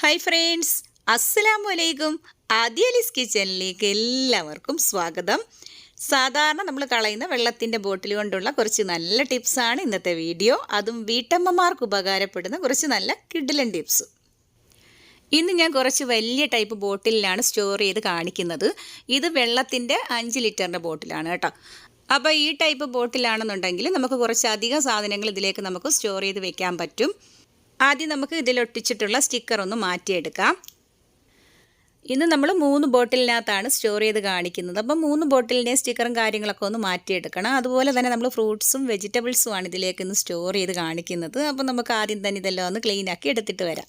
Hi friends അസ്സലാമു അലൈക്കും ആദ്യലിസ് കിച്ചണിലേക്ക് എല്ലാവർക്കും സ്വാഗതം. സാധാരണ നമ്മൾ കളയുന്ന വെള്ളത്തിന്റെ ബോട്ടിൽ കൊണ്ടുള്ള കുറച്ച് നല്ല ടിപ്സാണ് ഇന്നത്തെ വീഡിയോ. അതും വീട്ടമ്മമാർക്ക് ഉപകാരപ്പെടുന്ന കുറച്ച് നല്ല കിഡിലൻ ടിപ്സ്. ഇന്ന് ഞാൻ കുറച്ച് വലിയ ടൈപ്പ് ബോട്ടിലാണ് സ്റ്റോർ ചെയ്ത് കാണിക്കുന്നത്. ഇത് വെള്ളത്തിന്റെ അഞ്ച് ലിറ്ററിന്റെ ബോട്ടിലാണ് കേട്ടോ. അപ്പോൾ ഈ ടൈപ്പ് ബോട്ടിലാണെന്നുണ്ടെങ്കിൽ നമുക്ക് കുറച്ച് അധികം സാധനങ്ങൾ ഇതിലേക്ക് നമുക്ക് സ്റ്റോർ ചെയ്ത് വെക്കാൻ പറ്റും. ആദ്യം നമുക്ക് ഇതിലൊട്ടിച്ചിട്ടുള്ള സ്റ്റിക്കർ ഒന്ന് മാറ്റിയെടുക്കാം. ഇന്ന് നമ്മൾ മൂന്ന് ബോട്ടിലിനകത്താണ് സ്റ്റോർ ചെയ്ത് കാണിക്കുന്നത്. അപ്പം മൂന്ന് ബോട്ടിലിന്റെ സ്റ്റിക്കറും കാര്യങ്ങളൊക്കെ ഒന്ന് മാറ്റിയെടുക്കണം. അതുപോലെ തന്നെ നമ്മൾ ഫ്രൂട്ട്സും വെജിറ്റബിൾസും ആണ് ഇതിലേക്ക് ഇന്ന് സ്റ്റോർ ചെയ്ത് കാണിക്കുന്നത്. അപ്പം നമുക്ക് ആദ്യം തന്നെ ഇതെല്ലാം ഒന്ന് ക്ലീൻ ആക്കി എടുത്തിട്ട് വരാം.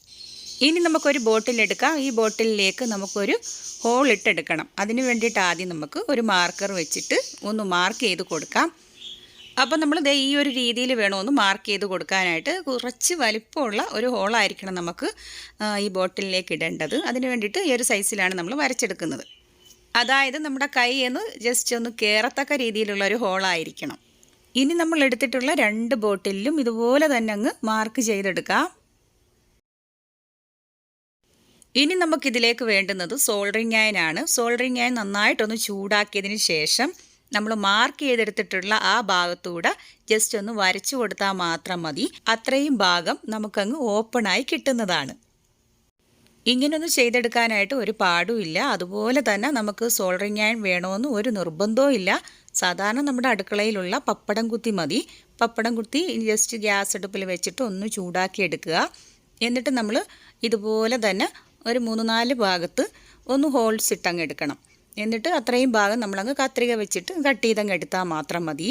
ഇനി നമുക്കൊരു ബോട്ടിലെടുക്കാം ഈ ബോട്ടിലിലേക്ക് നമുക്കൊരു ഹോൾ ഇട്ടെടുക്കണം. അതിന് വേണ്ടിയിട്ട് ആദ്യം നമുക്ക് ഒരു മാർക്കർ വെച്ചിട്ട് ഒന്ന് മാർക്ക് ചെയ്ത് കൊടുക്കാം. അപ്പോൾ നമ്മൾ ദേ ഈ ഒരു രീതിയിൽ വേണമെന്ന് മാർക്ക് ചെയ്ത് കൊടുക്കാനായിട്ട് കുറച്ച് വലിപ്പമുള്ള ഒരു ഹോളായിരിക്കണം നമുക്ക് ഈ ബോട്ടിലേക്ക് ഇടേണ്ടത്. അതിന് വേണ്ടിയിട്ട് ഈ ഒരു സൈസിലാണ് നമ്മൾ വരച്ചെടുക്കുന്നത്. അതായത് നമ്മുടെ കൈ എന്ന് ജസ്റ്റ് ഒന്ന് കയറത്തക്ക രീതിയിലുള്ള ഒരു ഹോളായിരിക്കണം ഇനി നമ്മൾ എടുത്തിട്ടുള്ള രണ്ട് ബോട്ടിലും ഇതുപോലെ തന്നെ അങ്ങ് മാർക്ക് ചെയ്തെടുക്കാം. ഇനി നമുക്കിതിലേക്ക് വേണ്ടുന്നത് സോൾഡറിങ് അയനാണ് സോൾഡറിങ് അയൻ നന്നായിട്ടൊന്ന് ചൂടാക്കിയതിന് ശേഷം നമ്മൾ മാർക്ക് ചെയ്തെടുത്തിട്ടുള്ള ആ ഭാഗത്തൂടെ ജസ്റ്റ് ഒന്ന് വരച്ചു കൊടുത്താൽ മാത്രം മതി. അത്രയും ഭാഗം നമുക്കങ്ങ് ഓപ്പണായി കിട്ടുന്നതാണ്. ഇങ്ങനൊന്നും ചെയ്തെടുക്കാനായിട്ട് ഒരു പാടുമില്ല അതുപോലെ തന്നെ നമുക്ക് സോൾഡറിങ് അയൺ വേണമെന്ന് ഒരു നിർബന്ധവും ഇല്ല. സാധാരണ നമ്മുടെ അടുക്കളയിലുള്ള പപ്പടം കുത്തി മതി. പപ്പടം കുത്തി ജസ്റ്റ് ഗ്യാസ് അടുപ്പിൽ വെച്ചിട്ട് ഒന്ന് ചൂടാക്കി എടുക്കുക. എന്നിട്ട് നമ്മൾ ഇതുപോലെ തന്നെ ഒരു മൂന്ന് നാല് ഭാഗത്ത് ഒന്ന് ഹോൾസ് ഇട്ടങ്ങ് എടുക്കണം. എന്നിട്ട് അത്രയും ഭാഗം നമ്മളങ്ങ് കത്രിക വെച്ചിട്ട് കട്ട് ചെയ്തങ്ങ് എടുത്താൽ മാത്രം മതി.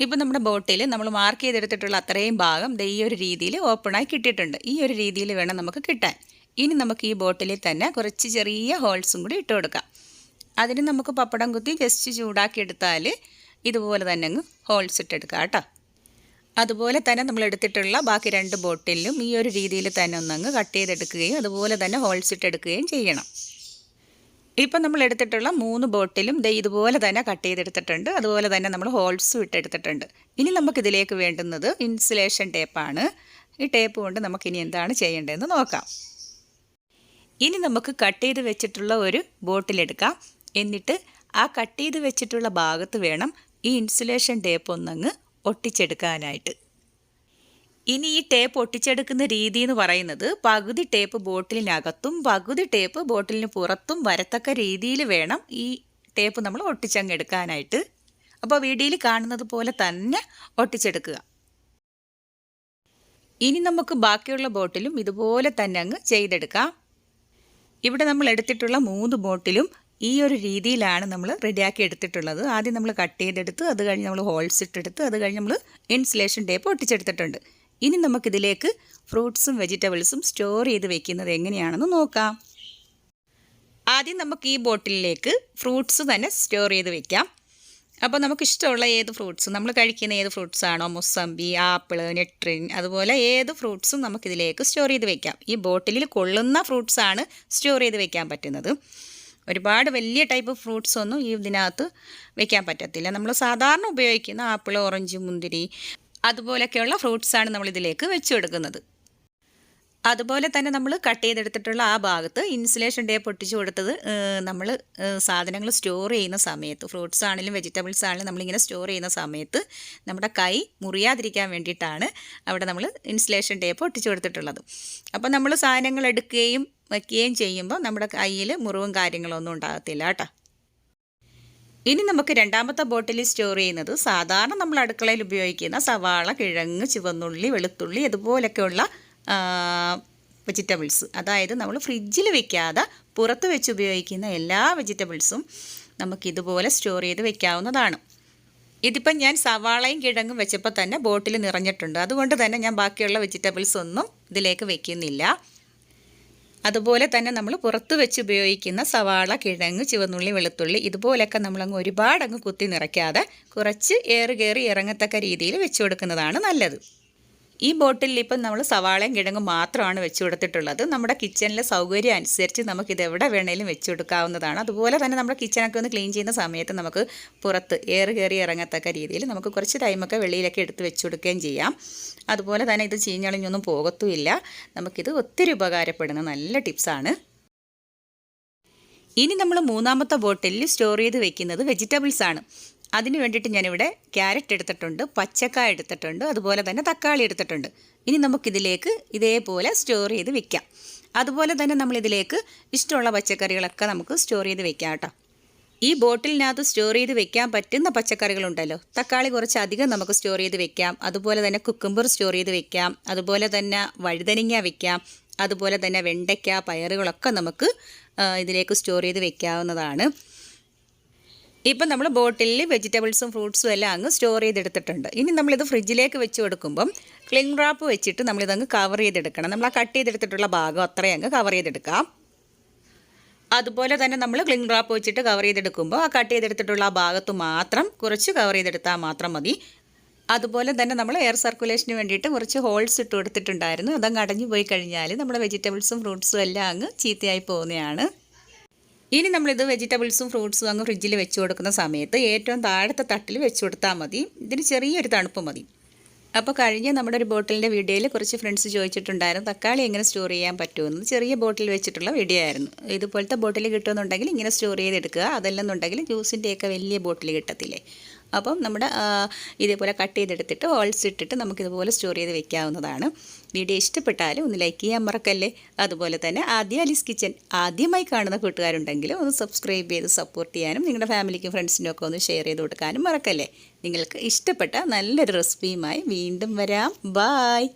ഇപ്പം നമ്മുടെ ബോട്ടിൽ നമ്മൾ മാർക്ക് ചെയ്തെടുത്തിട്ടുള്ള അത്രയും ഭാഗം ഈ ഒരു രീതിയിൽ ഓപ്പണായി കിട്ടിയിട്ടുണ്ട്. ഈ ഒരു രീതിയിൽ വേണം നമുക്ക് കിട്ടാൻ. ഇനി നമുക്ക് ഈ ബോട്ടിലിൽ തന്നെ കുറച്ച് ചെറിയ ഹോൾസും കൂടി ഇട്ട് കൊടുക്കാം. അതിന് നമുക്ക് പപ്പടം കുത്തി ജസ്റ്റ് ചൂടാക്കി എടുത്താൽ ഇതുപോലെ തന്നെ അങ്ങ് ഹോൾസ് ഇട്ടെടുക്കാം കേട്ടോ. അതുപോലെ തന്നെ നമ്മൾ എടുത്തിട്ടുള്ള ബാക്കി രണ്ട് ബോട്ടിലും ഈ ഒരു രീതിയിൽ തന്നെ ഒന്നങ്ങ് കട്ട് ചെയ്തെടുക്കുകയും അതുപോലെ തന്നെ ഹോൾസ് ഇട്ടെടുക്കുകയും ചെയ്യണം. ഇപ്പം നമ്മൾ എടുത്തിട്ടുള്ള മൂന്ന് ബോട്ടിലും ദേ ഇതുപോലെ തന്നെ കട്ട് ചെയ്തെടുത്തിട്ടുണ്ട്. അതുപോലെ തന്നെ നമ്മൾ ഹോൾസും ഇട്ടെടുത്തിട്ടുണ്ട്. ഇനി നമുക്കിതിലേക്ക് വേണ്ടുന്നത് ഇൻസുലേഷൻ ടേപ്പാണ് ഈ ടേപ്പ് കൊണ്ട് നമുക്കിനി എന്താണ് ചെയ്യേണ്ടതെന്ന് നോക്കാം. ഇനി നമുക്ക് കട്ട് ചെയ്ത് വെച്ചിട്ടുള്ള ഒരു ബോട്ടിലെടുക്കാം എന്നിട്ട് ആ കട്ട് ചെയ്ത് വെച്ചിട്ടുള്ള ഭാഗത്ത് വേണം ഈ ഇൻസുലേഷൻ ടേപ്പ് ഒന്നങ്ങ് ഒട്ടിച്ചെടുക്കാനായിട്ട്. ഇനി ഈ ടേപ്പ് ഒട്ടിച്ചെടുക്കുന്ന രീതി എന്ന് പറയുന്നത് പകുതി ടേപ്പ് ബോട്ടിലിനകത്തും പകുതി ടേപ്പ് ബോട്ടിലിന് പുറത്തും വരത്തക്ക രീതിയിൽ വേണം ഈ ടേപ്പ് നമ്മൾ ഒട്ടിച്ചങ്ങെടുക്കാനായിട്ട് അപ്പോൾ വീഡിയോയിൽ കാണുന്നത് പോലെ തന്നെ ഒട്ടിച്ചെടുക്കുക. ഇനി നമുക്ക് ബാക്കിയുള്ള ബോട്ടിലും ഇതുപോലെ തന്നെ അങ്ങ് ചെയ്തെടുക്കാം. ഇവിടെ നമ്മൾ എടുത്തിട്ടുള്ള മൂന്ന് ബോട്ടിലും ഈ ഒരു രീതിയിലാണ് നമ്മൾ റെഡിയാക്കി എടുത്തിട്ടുള്ളത്. ആദ്യം നമ്മൾ കട്ട് ചെയ്തെടുത്ത് അത് കഴിഞ്ഞ് നമ്മൾ ഹോൾസ് ഇട്ടെടുത്ത് അത് കഴിഞ്ഞ് നമ്മൾ ഇൻസുലേഷൻ ടേപ്പ് ഒട്ടിച്ചെടുത്തിട്ടുണ്ട്. ഇനി നമുക്കിതിലേക്ക് ഫ്രൂട്ട്സും വെജിറ്റബിൾസും സ്റ്റോർ ചെയ്ത് വെക്കുന്നത് എങ്ങനെയാണെന്ന് നോക്കാം. ആദ്യം നമുക്ക് ഈ ബോട്ടിലിലേക്ക് ഫ്രൂട്ട്സ് തന്നെ സ്റ്റോർ ചെയ്ത് വെക്കാം. അപ്പോൾ നമുക്ക് ഇഷ്ടമുള്ള ഏത് ഫ്രൂട്ട്സും നമ്മൾ കഴിക്കുന്ന ഏത് ഫ്രൂട്ട്സ് ആണോ മുസംബി ആപ്പിൾ നെട്രിൻ അതുപോലെ ഏത് ഫ്രൂട്ട്സും നമുക്കിതിലേക്ക് സ്റ്റോർ ചെയ്ത് വെക്കാം. ഈ ബോട്ടിലിൽ കൊള്ളുന്ന ഫ്രൂട്ട്സ് ആണ് സ്റ്റോർ ചെയ്ത് വെക്കാൻ പറ്റുന്നത്. ഒരുപാട് വലിയ ടൈപ്പ് ഫ്രൂട്ട്സ് ഒന്നും ഈ ഇതിനകത്ത് വെക്കാൻ പറ്റത്തില്ല. നമ്മൾ സാധാരണ ഉപയോഗിക്കുന്ന ആപ്പിൾ ഓറഞ്ച് മുന്തിരി അതുപോലെയൊക്കെയുള്ള ഫ്രൂട്ട്സാണ് നമ്മൾ ഇതിലേക്ക് വെച്ച് കൊടുക്കുന്നത് അതുപോലെ തന്നെ നമ്മൾ കട്ട് ചെയ്തെടുത്തിട്ടുള്ള ആ ഭാഗത്ത് ഇൻസുലേഷൻ ടേപ്പ് പൊട്ടിച്ച് കൊടുത്തത് നമ്മൾ സാധനങ്ങൾ സ്റ്റോർ ചെയ്യുന്ന സമയത്ത് ഫ്രൂട്ട്സ് ആണെങ്കിലും വെജിറ്റബിൾസ് ആണെങ്കിലും നമ്മളിങ്ങനെ സ്റ്റോർ ചെയ്യുന്ന സമയത്ത് നമ്മുടെ കൈ മുറിയാതിരിക്കാൻ വേണ്ടിയിട്ടാണ് അവിടെ നമ്മൾ ഇൻസുലേഷൻ ടേപ്പ് ഒട്ടിച്ച് കൊടുത്തിട്ടുള്ളത്. അപ്പോൾ നമ്മൾ സാധനങ്ങൾ എടുക്കുകയും വയ്ക്കുകയും ചെയ്യുമ്പോൾ നമ്മുടെ കയ്യിൽ മുറിവും കാര്യങ്ങളൊന്നും ഉണ്ടാകത്തില്ല കേട്ടോ. ഇനി നമുക്ക് രണ്ടാമത്തെ ബോട്ടിൽ സ്റ്റോർ ചെയ്യുന്നത് സാധാരണ നമ്മൾ അടുക്കളയിൽ ഉപയോഗിക്കുന്ന സവാള കിഴങ്ങ് ചുവന്നുള്ളി വെളുത്തുള്ളി അതുപോലൊക്കെയുള്ള വെജിറ്റബിൾസ് അതായത് നമ്മൾ ഫ്രിഡ്ജിൽ വെക്കാതെ പുറത്ത് വെച്ച് ഉപയോഗിക്കുന്ന എല്ലാ വെജിറ്റബിൾസും നമുക്കിതുപോലെ സ്റ്റോർ ചെയ്ത് വെക്കാവുന്നതാണ്. ഇതിപ്പം ഞാൻ സവാളയും കിഴങ്ങും വെച്ചപ്പോൾ തന്നെ ബോട്ടിൽ നിറഞ്ഞിട്ടുണ്ട്. അതുകൊണ്ട് തന്നെ ഞാൻ ബാക്കിയുള്ള വെജിറ്റബിൾസ് ഒന്നും ഇതിലേക്ക് വെക്കുന്നില്ല. അതുപോലെ തന്നെ നമ്മൾ പുറത്ത് വെച്ച് ഉപയോഗിക്കുന്ന സവാള കിഴങ്ങ് ചുവന്നുള്ളി വെളുത്തുള്ളി ഇതുപോലെയൊക്കെ നമ്മളങ്ങ് ഒരുപാടങ്ങ് കുത്തി നിറയ്ക്കാതെ കുറച്ച് ഏറ് കയറി ഇറങ്ങത്തക്ക രീതിയിൽ വെച്ച് കൊടുക്കുന്നതാണ് നല്ലത്. ഈ ബോട്ടിലിൽ ഇപ്പം നമ്മൾ സവാളയും കിഴങ്ങും മാത്രമാണ് വെച്ച് കൊടുത്തിട്ടുള്ളത്. നമ്മുടെ കിച്ചണിലെ സൗകര്യം അനുസരിച്ച് നമുക്ക് ഇത് എവിടെ വേണേലും വെച്ച് കൊടുക്കാവുന്നതാണ്. അതുപോലെ തന്നെ നമ്മുടെ കിച്ചണൊക്കെ ഒന്ന് ക്ലീൻ ചെയ്യുന്ന സമയത്ത് നമുക്ക് പുറത്ത് ഏറ് കയറി ഇറങ്ങത്തക്ക രീതിയിൽ നമുക്ക് കുറച്ച് ടൈമൊക്കെ വെളിയിലൊക്കെ എടുത്ത് വെച്ച് കൊടുക്കുകയും ചെയ്യാം. അതുപോലെ തന്നെ ഇത് ചീഞ്ഞളിഞ്ഞൊന്നും പോകത്തുമില്ല. നമുക്കിത് ഒത്തിരി ഉപകാരപ്പെടുന്ന നല്ല ടിപ്സാണ്. ഇനി നമ്മൾ മൂന്നാമത്തെ ബോട്ടിലിൽ സ്റ്റോർ ചെയ്ത് വെക്കുന്നത് വെജിറ്റബിൾസ് ആണ് അതിന് വേണ്ടിയിട്ട് ഞാനിവിടെ ക്യാരറ്റ് എടുത്തിട്ടുണ്ട് പച്ചക്കായ എടുത്തിട്ടുണ്ട് അതുപോലെ തന്നെ തക്കാളി എടുത്തിട്ടുണ്ട്. ഇനി നമുക്കിതിലേക്ക് ഇതേപോലെ സ്റ്റോർ ചെയ്ത് വെക്കാം. അതുപോലെ തന്നെ നമ്മളിതിലേക്ക് ഇഷ്ടമുള്ള പച്ചക്കറികളൊക്കെ നമുക്ക് സ്റ്റോർ ചെയ്ത് വെക്കാം കേട്ടോ. ഈ ബോട്ടിലിനകത്ത് സ്റ്റോർ ചെയ്ത് വെക്കാൻ പറ്റുന്ന പച്ചക്കറികളുണ്ടല്ലോ. തക്കാളി കുറച്ച് അധികം നമുക്ക് സ്റ്റോർ ചെയ്ത് വെക്കാം. അതുപോലെ തന്നെ കുക്കുംബർ സ്റ്റോർ ചെയ്ത് വെക്കാം. അതുപോലെ തന്നെ വഴുതനങ്ങ വെക്കാം. അതുപോലെ തന്നെ വെണ്ടയ്ക്ക പയറുകളൊക്കെ നമുക്ക് ഇതിലേക്ക് സ്റ്റോർ ചെയ്ത് വെക്കാവുന്നതാണ്. ഇപ്പം നമ്മൾ ബോട്ടിലിൽ വെജിറ്റബിൾസും ഫ്രൂട്ട്സും എല്ലാം അങ്ങ് സ്റ്റോർ ചെയ്തെടുത്തിട്ടുണ്ട്. ഇനി നമ്മളിത് ഫ്രിഡ്ജിലേക്ക് വെച്ച് കൊടുക്കുമ്പം ക്ലിംഗ് റാപ്പ് വെച്ചിട്ട് നമ്മളിതങ്ങ് കവർ ചെയ്തെടുക്കണം. നമ്മൾ ആ കട്ട് ചെയ്തെടുത്തിട്ടുള്ള ഭാഗം അത്രയും അങ്ങ് കവർ ചെയ്തെടുക്കാം. അതുപോലെ തന്നെ നമ്മൾ ക്ലിംഗ് റാപ്പ് വെച്ചിട്ട് കവർ ചെയ്തെടുക്കുമ്പോൾ ആ കട്ട് ചെയ്തെടുത്തിട്ടുള്ള ആ ഭാഗത്ത് മാത്രം കുറച്ച് കവർ ചെയ്തെടുത്താൽ മാത്രം മതി. അതുപോലെ തന്നെ നമ്മൾ എയർ സർക്കുലേഷന് വേണ്ടിയിട്ട് കുറച്ച് ഹോൾസ് ഇട്ട് കൊടുത്തിട്ടുണ്ടായിരുന്നു. അതങ്ങ് അടഞ്ഞു പോയി കഴിഞ്ഞാൽ നമ്മുടെ വെജിറ്റബിൾസും ഫ്രൂട്ട്സും എല്ലാം അങ്ങ് ചീത്തയായി പോകുന്നതാണ്. ഇനി നമ്മളിത് വെജിറ്റബിൾസും ഫ്രൂട്ട്സും അങ്ങ് ഫ്രിഡ്ജിൽ വെച്ച് കൊടുക്കുന്ന സമയത്ത് ഏറ്റവും താഴത്തെ തട്ടിൽ വെച്ച് കൊടുത്താൽ മതി. ഇതിന് ചെറിയൊരു തണുപ്പ് മതി. അപ്പോൾ കഴിഞ്ഞ നമ്മുടെ ഒരു ബോട്ടിലിന്റെ വീഡിയോയിൽ കുറച്ച് ഫ്രണ്ട്സ് ചോദിച്ചിട്ടുണ്ടായിരുന്നു തക്കാളി എങ്ങനെ സ്റ്റോർ ചെയ്യാൻ പറ്റുമെന്ന്? ചെറിയ ബോട്ടിൽ വെച്ചിട്ടുള്ള വീഡിയോ ആയിരുന്നു. ഇതുപോലത്തെ ബോട്ടിൽ കിട്ടുമെന്നുണ്ടെങ്കിൽ ഇങ്ങനെ സ്റ്റോർ ചെയ്തെടുക്കുക. അതല്ലെന്നുണ്ടെങ്കിൽ ജ്യൂസിന്റെയൊക്കെ വലിയ ബോട്ടിൽ കിട്ടത്തില്ലേ? അപ്പം നമ്മുടെ ഇതേപോലെ കട്ട് ചെയ്തെടുത്തിട്ട് ഹോൾസ് ഇട്ടിട്ട് നമുക്കിതുപോലെ സ്റ്റോർ ചെയ്ത് വെക്കാവുന്നതാണ്. വീഡിയോ ഇഷ്ടപ്പെട്ടാലും ഒന്ന് ലൈക്ക് ചെയ്യാൻ മറക്കല്ലേ? അതുപോലെ തന്നെ ആദ്യ അലീസ് കിച്ചൻ ആദ്യമായി കാണുന്ന കൂട്ടുകാരുണ്ടെങ്കിൽ ഒന്ന് സബ്സ്ക്രൈബ് ചെയ്ത് സപ്പോർട്ട് ചെയ്യാനും നിങ്ങളുടെ ഫാമിലിക്കും ഫ്രണ്ട്സിനും ഒക്കെ ഒന്ന് ഷെയർ ചെയ്ത് കൊടുക്കാനും മറക്കല്ലേ? നിങ്ങൾക്ക് ഇഷ്ടപ്പെട്ട നല്ലൊരു റെസിപ്പിയുമായി വീണ്ടും വരാം. ബായ്